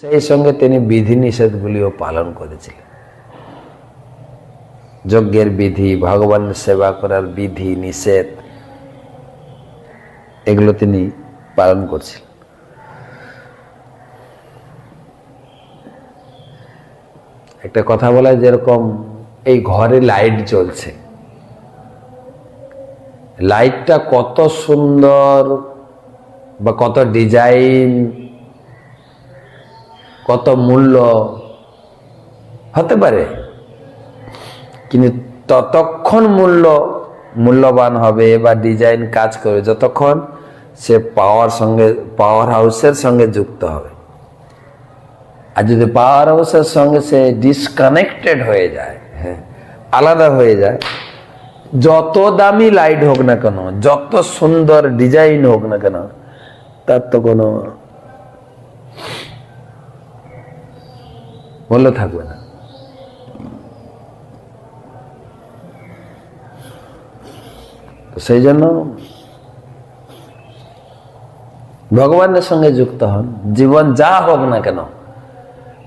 সেই সঙ্গে তিনি বিধিনিষেধগুলিও পালন করেছিলেন। যজ্ঞের বিধি, ভগবানের সেবা করার বিধি, নিষেধ, এগুলো তিনি পালন করছিলেন। একটা কথা বলা যেরকম এই ঘরে লাইট জ্বলছে। লাইটটা কত সুন্দর বা কত ডিজাইন কত মূল্য? হতে পারে। কিন্তু ততক্ষণ মূল্য মূল্যবান হবে বা ডিজাইন কাজ করবে যতক্ষণ সে পাওয়ার সঙ্গে পাওয়ার হাউসের সঙ্গে যুক্ত হবে। আর যদি পাওয়ার হাউসের সঙ্গে সে ডিসকানেক্টেড হয়ে যায় হ্যাঁ আলাদা হয়ে যায়, যত দামি লাইট হোক না কেন, যত সুন্দর ডিজাইন হোক না কেন, তার তো কোনো মূল্য থাকবে না। সেই জন্য ভগবানের সঙ্গে যুক্ত হন। জীবন যা হোক না কেন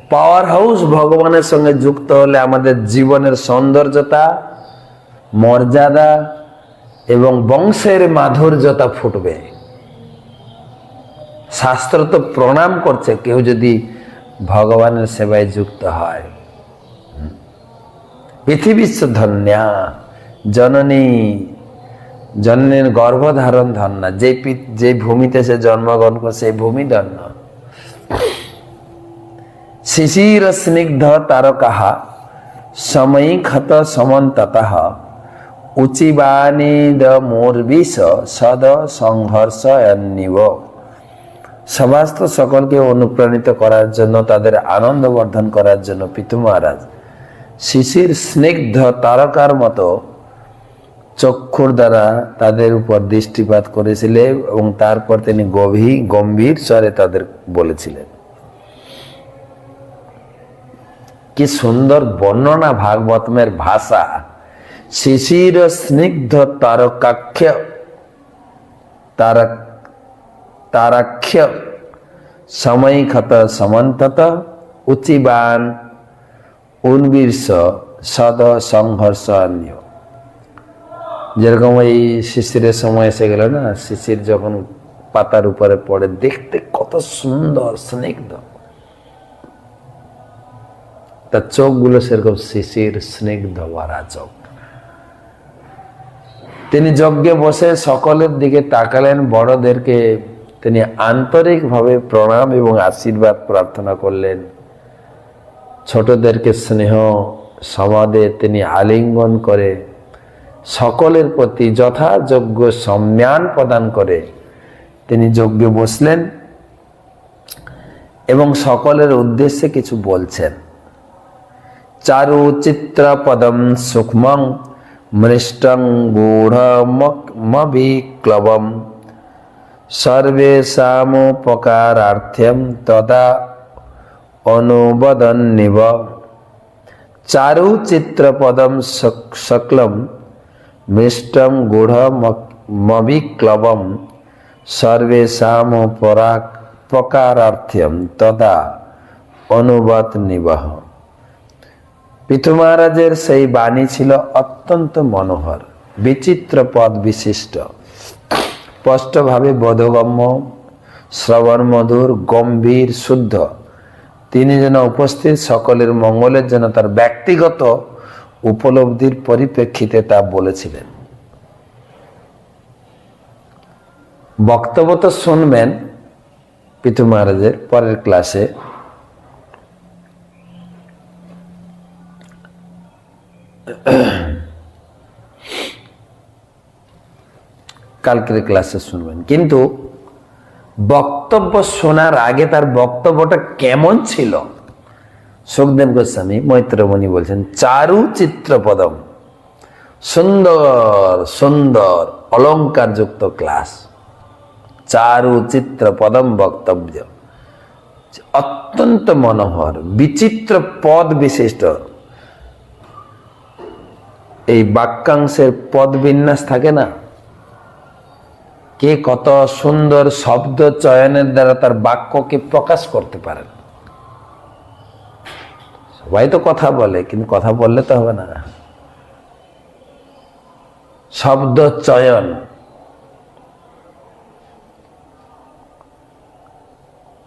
পাওয়ার হাউস ভগবানের সঙ্গে যুক্ত হলে আমাদের জীবনের সৌন্দর্যতা, মর্যাদা এবং বংশের মাধুর্যতা ফুটবে। শাস্ত্র তো প্রণাম করছে, কেউ যদি ভগবানের সেবায় যুক্ত হয়। পৃথিবীস্ব ধন্যা জননী, জননীর গর্ভধারণ ধন্যা। যে যে ভূমিতে সে জন্মগ্রহণ করে, সেই ভূমি ধন্য। শিশির স্নিগ্ধ তারকাহা সময়ী ক্ষত সমন্তত। উচিবানিদ মোর্বিষ সদ সংঘর্ষ নিব সমস্ত সকলকে অনুপ্রাণিত করার জন্য, তাদের আনন্দ বর্ধন করার জন্য পিতু মহারাজ। শিশির স্নিগ্ধ তারকার মতো চক্ষুর দ্বারা তাদের উপর দৃষ্টিপাত করেছিলেন এবং তারপর তিনি গভীর, গম্ভীর স্বরে তাদের বলেছিলেন, কি সুন্দর বর্ণনা ভাগবতমের ভাষা। শিশির স্নিগ্ধ তারকাক্ষ তারক তারাক্ষ সময়ক্ষত সমন্তত উচিবান উন্বীর্ষ সদ সংঘর্ষ অন্য যেরকম এই শিশিরের সময় এসে গেল না, শিশির যখন পাতার উপরে পড়ে, দেখতে কত সুন্দর, স্নিগ্ধ। তার চোখগুলো সেরকম শিশির, স্নিগ্ধ ভরা চোখ তিনি যজ্ঞে বসে সকলের দিকে তাকালেন, বড়দেরকে তিনি আন্তরিকভাবে প্রণাম এবং আশীর্বাদ প্রার্থনা করলেন। ছোটদেরকে স্নেহ, সমাদে তিনি আলিঙ্গন করে সকলের প্রতি যথাযোগ্য সম্মান প্রদান করে তিনি যজ্ঞে বসলেন এবং সকলের উদ্দেশ্যে কিছু বলছেন। চারু চিত্র পদম সূক্ষ্মং মৃষ্টং গূঢ়মবিক্লবম সর্বেশামোপকারার্থ্যম তদা অনুবদন্নিব। চারু চিত্রপদম সকলম মিষ্টম গূঢ়মবিক্লবম সর্বেশামোপকারার্থ্যম তদা অনুবদ নিবহ পৃথু মহারাজের সেই বাণী ছিল অত্যন্ত মনোহর, বিচিত্র পদ বিশিষ্ট। স্পষ্টভাবে বোধগম্য শ্রবণ মধুর গম্ভীর, শুদ্ধ। তিনি যেন উপস্থিত, সকলের মঙ্গলের জন্য তার ব্যক্তিগত উপলব্ধির পরিপ্রেক্ষিতে তা বলেছিলেন। বক্তব্য তো শুনবেন পিতু মহারাজের পরের ক্লাসে। কালকের ক্লাসে শুনবেন। কিন্তু বক্তব্য শোনার আগে তার বক্তব্যটা কেমন ছিল? সুখদেব গোস্বামী মৈত্রমণি বলছেন, চারু চিত্রপদম, সুন্দর সুন্দর, অলঙ্কারযুক্ত ক্লাস। চারু চিত্রপদম বক্তব্য। অত্যন্ত মনোহর, বিচিত্র পদ বিশিষ্ট। এই বাক্যাংশের পদ বিন্যাস থাকে না? কে কত সুন্দর শব্দ চয়নের দ্বারা তার বাক্যকে প্রকাশ করতে পারেন। সবাই তো কথা বলে, কিন্তু কথা বললে তো হবে না। শব্দ চয়ন।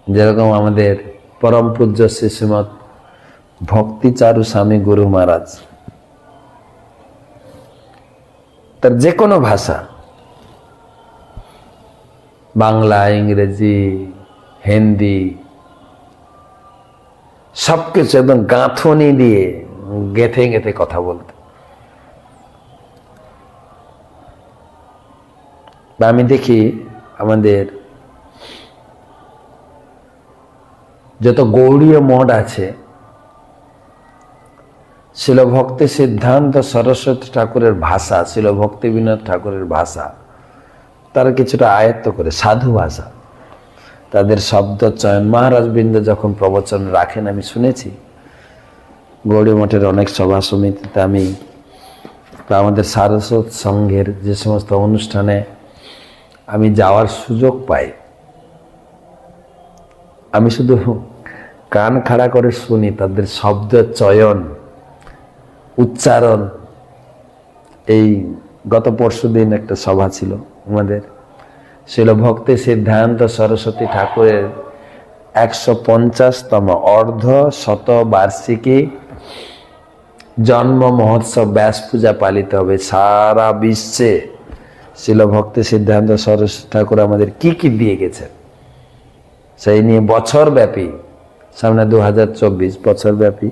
যেরকম আমাদের পরম পূজ্য শ্রীশ্রীমৎ ভক্তি চারু স্বামী গুরু মহারাজ, তার যে কোনো ভাষা বাংলা, ইংরেজি, হিন্দি, সবকিছু একদম গাঁথনি দিয়ে গেথে গেথে কথা বলতে। আমি দেখি আমাদের যত গৌড়ীয় মঠ আছে শিল ভক্তি সিদ্ধান্ত সরস্বতী ঠাকুরের ভাষা শিল ভক্তি বিনোদ ঠাকুরের ভাষা তারা কিছুটা আয়ত্ত করে। সাধু ভাষা। তাদের শব্দ চয়ন মহারাজ বৃন্দ যখন প্রবচন রাখেন, আমি শুনেছি। গৌড়ী মঠের অনেক সভা সমিতিতে আমি বা আমাদের সারস্বত সংঘের যে সমস্ত অনুষ্ঠানে আমি যাওয়ার সুযোগ পাই। আমি শুধু কান খাড়া করে শুনি তাদের শব্দ চয়ন, উচ্চারণ। এই গত পরশু দিন একটা সভা ছিল। আমাদের ছিল ভক্তি সিদ্ধান্ত সরস্বতী ঠাকুরের একশো পঞ্চাশতম অর্ধ শত বার্ষিকী জন্ম মহোৎসব ব্যাস পূজা পালিত হবে সারা বিশ্বে। শিল ভক্তি সিদ্ধান্ত সরস্বতী ঠাকুর আমাদের কি কি দিয়ে গেছেন? সেই নিয়ে বছর ব্যাপী সামনে দু হাজার চব্বিশ বছর ব্যাপী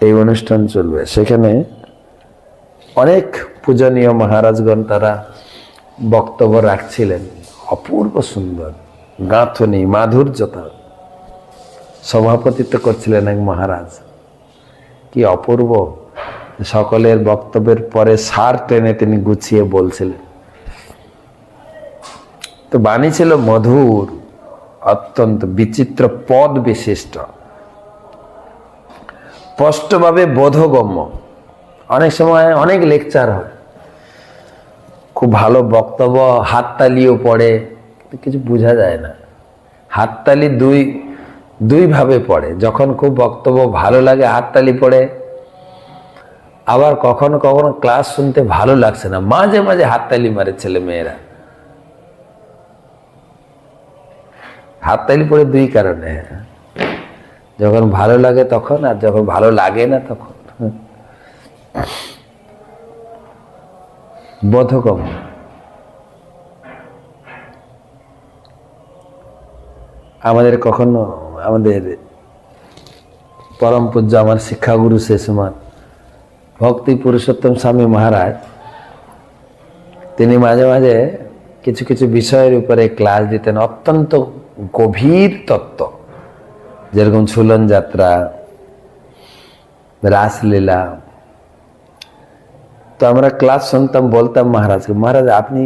এই অনুষ্ঠান চলবে। সেখানে অনেক পূজনীয় মহারাজগণ তারা বক্তব্য রাখছিলেন। অপূর্ব সুন্দর, গাঁথনি, মাধুর্যতা। সভাপতিত্ব করছিলেন এক মহারাজ। কি অপূর্ব, সকলের বক্তব্যের পরে সার টেনে তিনি গুছিয়ে বলছিলেন। তো বাণী ছিল মধুর, অত্যন্ত বিচিত্র, পদ বিশিষ্ট। স্পষ্টভাবে বোধগম্য। অনেক সময় অনেক লেকচার হয়। খুব ভালো বক্তব্য, হাততালিও পড়ে কিছু বোঝা যায় না। হাততালি দুই দুইভাবে পড়ে। যখন খুব বক্তব্য ভালো লাগে, হাততালি পড়ে। আবার কখনো কখনো ক্লাস শুনতে ভালো লাগছে না। মাঝে মাঝে হাততালি মারে ছেলে মেয়েরা। হাততালি পড়ে দুই কারণে। যখন ভালো লাগে তখন, আর যখন ভালো লাগে না তখন। বোধকম আমাদের কখনো আমাদের পরম পূজ্য, আমার শিক্ষাগুরু সে শেষমান ভক্তি পুরুষোত্তম স্বামী মহারাজ, তিনি মাঝে মাঝে কিছু কিছু বিষয়ের উপরে ক্লাস দিতেন, অত্যন্ত গভীর তত্ত্ব। যেরকম ঝুলন যাত্রা, রাসলীলা তো আমরা ক্লাস শুনতাম, বলতাম মহারাজকে মহারাজ, আপনি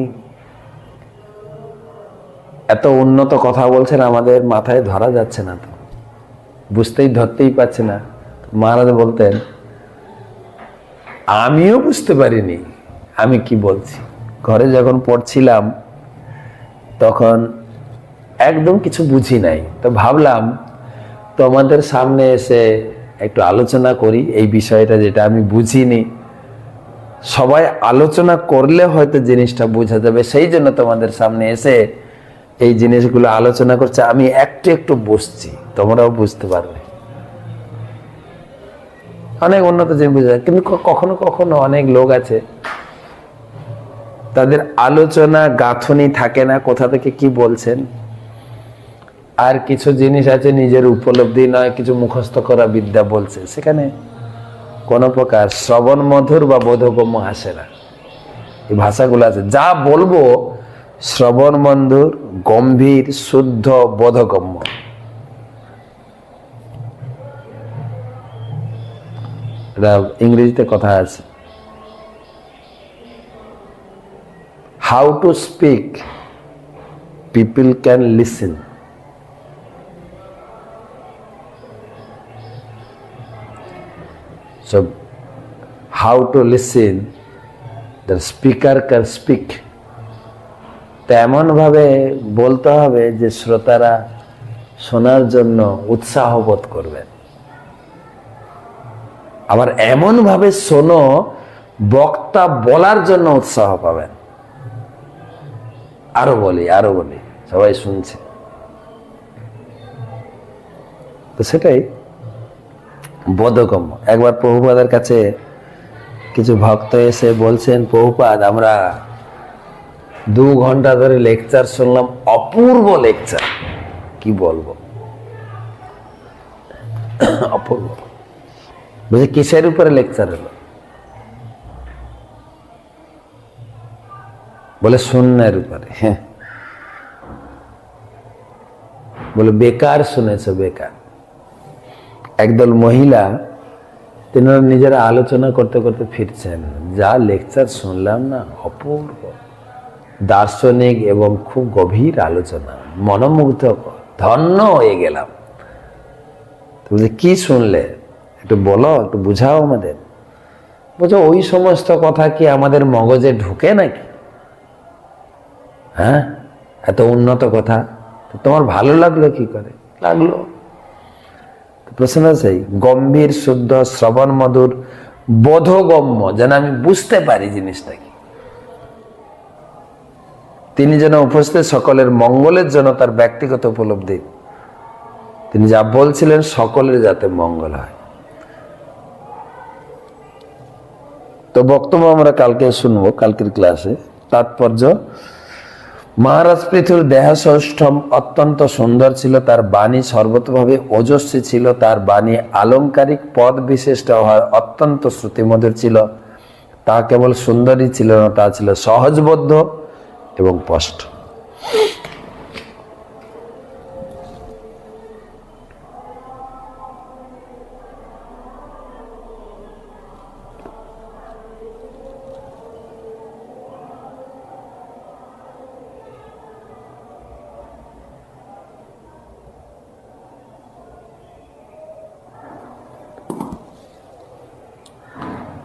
এত উন্নত কথা বলছেন, আমাদের মাথায় ধরা যাচ্ছে না তো। বুঝতেই, ধরতেই পারছে না। মহারাজ বলতেন, আমিও বুঝতে পারিনি, আমি কি বলছি? ঘরে যখন পড়ছিলাম, তখন একদম কিছু বুঝি নাই। তো ভাবলাম, তোমাদের সামনে এসে একটু আলোচনা করি, এই বিষয়টা যেটা আমি বুঝিনি। সবাই আলোচনা করলে হয়তো জিনিসটা বোঝা যাবে। সেই জন্য তোমাদের সামনে এসে এই জিনিসগুলো আলোচনা করছে। আমি একটু একটু বসছি তোমরাও বুঝতে পারবে। অনেক উন্নত জিনিস বোঝা যায়। কিন্তু কখনো কখনো অনেক লোক আছে, তাদের আলোচনা গাঁথনি থাকে না, কোথা থেকে কি বলছেন। আর কিছু জিনিস আছে নিজের উপলব্ধি নয়, কিছু মুখস্থ করা বিদ্যা বলছে। সেখানে কোনো প্রকার শ্রবণ মধুর বা বোধগম্য আসে না। এই ভাষাগুলো আছে। যা বলব শ্রবণ মধুর, গম্ভীর, শুদ্ধ, বোধগম্য। ইংরেজিতে কথা আছে। How to speak people can listen So, how to listen, the speaker can speak. তো এমনভাবে বলতে হবে যে শ্রোতারা শোনার জন্য উৎসাহ বোধ করবেন আবার এমনভাবে শোনো বক্তা বলার জন্য উৎসাহ পাবেন। আরও বলি আরও বলি সবাই শুনছে। তো সেটাই বোধগম্য। একবার প্রভুপাদের কাছে কিছু ভক্ত এসে বলছেন, প্রভুপাদ, আমরা দু ঘণ্টা ধরে লেকচার শুনলাম, অপূর্ব লেকচার কি বলব? অপূর্ব। বুঝি কিসের উপরে লেকচার হলো? বলে শূন্যের উপরে। হ্যাঁ। বলে, বেকার শুনেছো, বেকার। একদল মহিলা, তিনারা নিজেরা আলোচনা করতে করতে ফিরছেন। যা লেকচার শুনলাম না, অপূর্ব। দার্শনিক এবং খুব গভীর আলোচনা। মনোমুগ্ধকর। ধন্য হয়ে গেলাম। তুমি কি শুনলে? একটু বলো, একটু বুঝাও আমাদের। বলছো, ওই সমস্ত কথা কি আমাদের মগজে ঢুকে নাকি? হ্যাঁ? এত উন্নত কথা। তোমার ভালো লাগল কি করে? লাগল। প্রশ্ন আছে, গম্ভীর, শুদ্ধ, শ্রবণ মধুর, বোধগম্য, যেন আমি বুঝতে পারি জিনিসটা কি। তিনি যেন উপস্থিত সকলের মঙ্গলের জন্য তার ব্যক্তিগত উপলব্ধি। তিনি যা বলছিলেন সকলের যাতে মঙ্গল হয়। তো বক্তব্য আমরা কালকে শুনব, কালকের ক্লাসে। তাৎপর্য মহারাজ পৃথুর দেহসৌষ্ঠম অত্যন্ত সুন্দর ছিল, তার বাণী সর্বতভাবে ওজস্বী ছিল, তার বাণী আলংকারিক পদ বিশিষ্ট হওয়ার অত্যন্ত শ্রুতিমধুর ছিল। তা কেবল সুন্দরী ছিল না, তা ছিল সহজবদ্ধ এবং স্পষ্ট।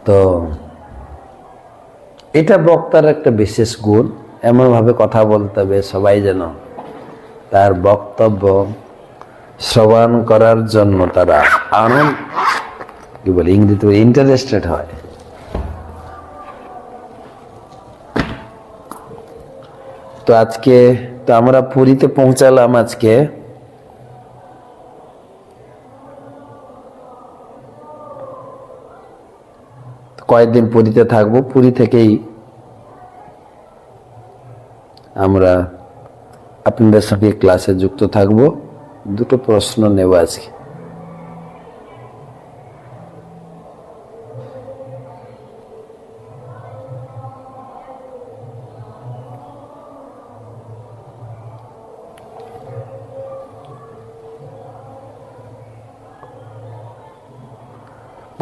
তো এটা বক্তার একটা বিশেষ গুণ, এমনভাবে কথা বলতে হবে সবাই যেন তার বক্তব্য শ্রবণ করার জন্য তারা আনন্দ, কি বলে, ইংরেজিতে ইন্টারেস্টেড হয়। তো আজকে তো আমরা পুরীতে পৌঁছালাম আজকে। কয়েকদিন পুরীতে থাকব। পুরী থেকেই আমরা আপনাদের সঙ্গে ক্লাসে যুক্ত থাকব। দুটো প্রশ্ন নেব আজকে।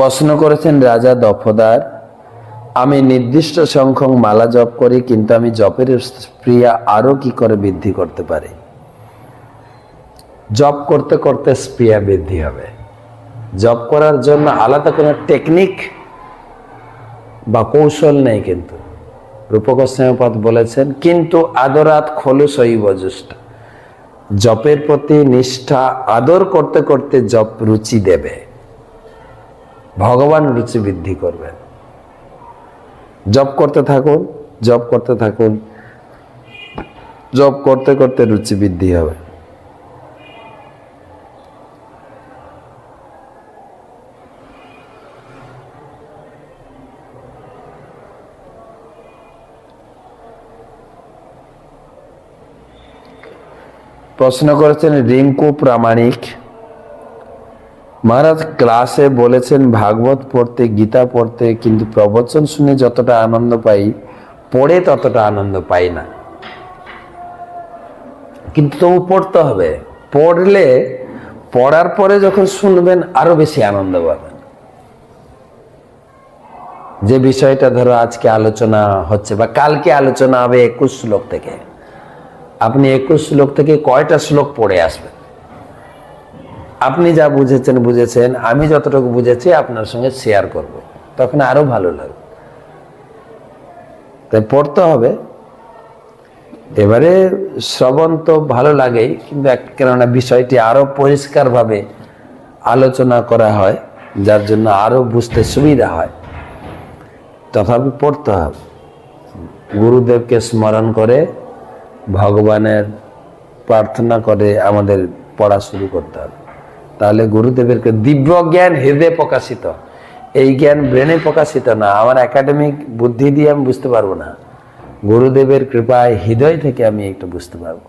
প্রশ্ন করেছেন, রাজা দফদার, আমি নির্দিষ্ট সংখ্যক মালা জপ করি, কিন্তু আমি জপের স্প্রিয়া আরও কি করে বৃদ্ধি করতে পারি? জপ করতে করতে স্প্রিয়া বৃদ্ধি হবে। জপ করার জন্য আলাদা কোনো টেকনিক বা কৌশল নেই কিন্তু। রূপকস্নেহপাত বলেছেন, কিন্তু আদরাত খোলু শৈব জ্যেষ্ঠা। জপের প্রতি নিষ্ঠা আদর করতে করতে জপ রুচি দেবে। ভগবান রুচি বৃদ্ধি করবেন। জব করতে থাকুন জব করতে থাকুন জব করতে করতে রুচি বৃদ্ধি হবে। প্রশ্ন করেছেন, রিঙ্কু প্রামাণিক। মহারাজ ক্লাসে বলেছেন, ভাগবত পড়তে, গীতা পড়তে, কিন্তু প্রবচন শুনে যতটা আনন্দ পাই, পড়ে ততটা আনন্দ পাই না। কিন্তু তবু পড়তে হবে। পড়লে, পড়ার পরে যখন শুনবেন, আরও বেশি আনন্দ পাবেন। যে বিষয়টা ধরো আজকে আলোচনা হচ্ছে, বা কালকে আলোচনা হবে একুশ শ্লোক থেকে। আপনি একুশ শ্লোক থেকে কয়টা শ্লোক পড়ে আসবেন? আপনি যা বুঝেছেন বুঝেছেন। আমি যতটুকু বুঝেছি, আপনার সঙ্গে শেয়ার করব। তখন আরও ভালো লাগবে। তাই পড়তে হবে। এবারে শ্রবণ তো ভালো লাগেই, কিন্তু এক কেননা বিষয়টি আরও পরিষ্কারভাবে আলোচনা করা হয়, যার জন্য আরও বুঝতে সুবিধা হয়। তথাপি পড়তে হবে। গুরুদেবকে স্মরণ করে, ভগবানের প্রার্থনা করে আমাদের পড়া শুরু করতে হবে। তাহলে গুরুদেবের দিব্য জ্ঞান হৃদয়ে প্রকাশিত। এই জ্ঞান ব্রেনে প্রকাশিত না। আমার একাডেমিক বুদ্ধি দিয়ে আমি বুঝতে পারব না। গুরুদেবের কৃপায় হৃদয় থেকে আমি একটু বুঝতে পারব।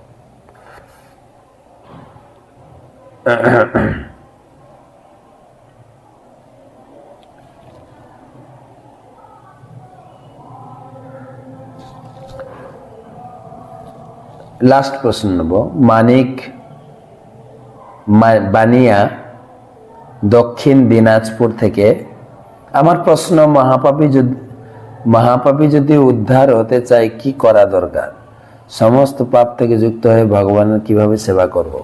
লাস্ট প্রশ্ন নেব। মানিক বানিয়া দক্ষিণ দিনাজপুর থেকে। আমার প্রশ্ন, মহাপাপী যদি মহাপাপী যদি উদ্ধার হতে চায়, কি করা দরকার? সমস্ত পাপ থেকে যুক্ত হয়ে ভগবানের কীভাবে সেবা করব?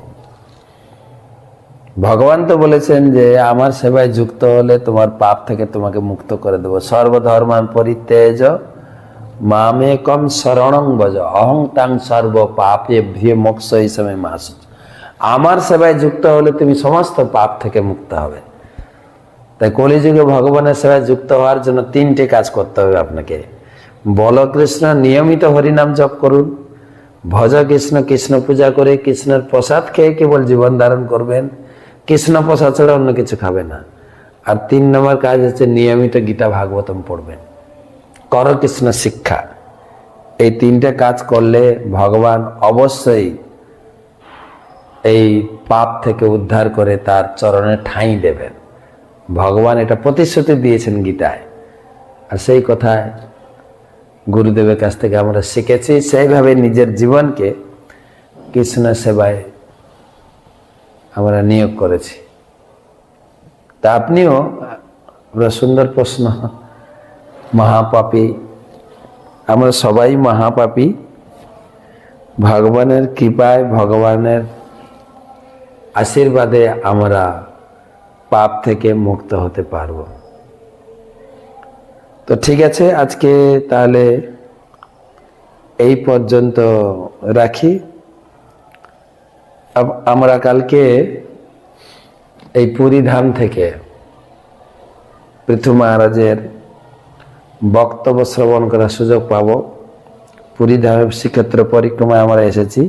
ভগবান তো বলেছেন যে, আমার সেবায় যুক্ত হলে তোমার পাপ থেকে তোমাকে মুক্ত করে দেবো। সর্বধর্মান পরিত্যাজ মামে কম শরণং বজ অহং তাং সর্ব পাপে ভ্রিয় মোক্ষ হিসেবে মাস আমার সেবায় যুক্ত হলে তুমি সমস্ত পাপ থেকে মুক্ত হবে। তাই কলিযুগে ভগবানের সেবায় যুক্ত হওয়ার জন্য তিনটে কাজ করতে হবে আপনাকে। বল কৃষ্ণ, নিয়মিত হরিনাম জপ করুন। ভজ কৃষ্ণ কৃষ্ণ পূজা করে কৃষ্ণের প্রসাদ খেয়ে কেবল জীবন ধারণ করবেন। কৃষ্ণ প্রসাদ ছাড়া অন্য কিছু খাবে না। আর তিন নম্বর কাজ হচ্ছে নিয়মিত গীতা ভাগবতম পড়বেন। কর কৃষ্ণ শিক্ষা। এই তিনটে কাজ করলে ভগবান অবশ্যই এই পাপ থেকে উদ্ধার করে তার চরণে ঠাঁই দেবেন। ভগবান এটা প্রতিশ্রুতি দিয়েছেন গীতায়। আর সেই কথায় গুরুদেবের কাছ থেকে আমরা শিখেছি, সেইভাবে নিজের জীবনকে কৃষ্ণ সেবায় আমরা নিয়োগ করেছি। তা আপনিও, আমরা সুন্দর প্রশ্ন, মহাপাপী, আমরা সবাই মহাপাপী। ভগবানের কৃপায়, ভগবানের আশীর্বাদে আমরা পাপ থেকে মুক্ত হতে পারব। তো ঠিক আছে, আজকে তাহলে এই পর্যন্ত রাখি। আমরা কালকে এই পুরী ধাম থেকে পৃথু মহারাজের বক্তব্য শ্রবণ করার সুযোগ পাব। পুরী ধামের শ্রীক্ষেত্র পরিক্রমায় আমরা এসেছি।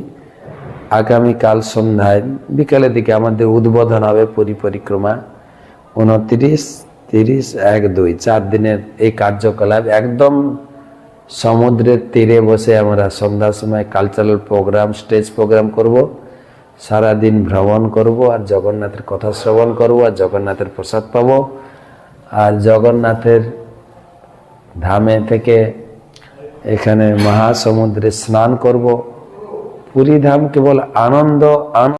আগামীকাল সন্ধ্যায় বিকালের দিকে আমাদের উদ্বোধন হবে পরিপরিক্রমা উনত্রিশ, তিরিশ, এক, দুই, চার দিনের এই কার্যকলাপ। একদম সমুদ্রের তীরে বসে আমরা সন্ধ্যার সময় কালচারাল প্রোগ্রাম স্টেজ প্রোগ্রাম করব। সারাদিন ভ্রমণ করব আর জগন্নাথের কথা শ্রবণ করব আর জগন্নাথের প্রসাদ পাবো। আর জগন্নাথের ধামে থেকে এখানে মহাসমুদ্রে স্নান করব। পুরী ধাম কেবল আনন্দ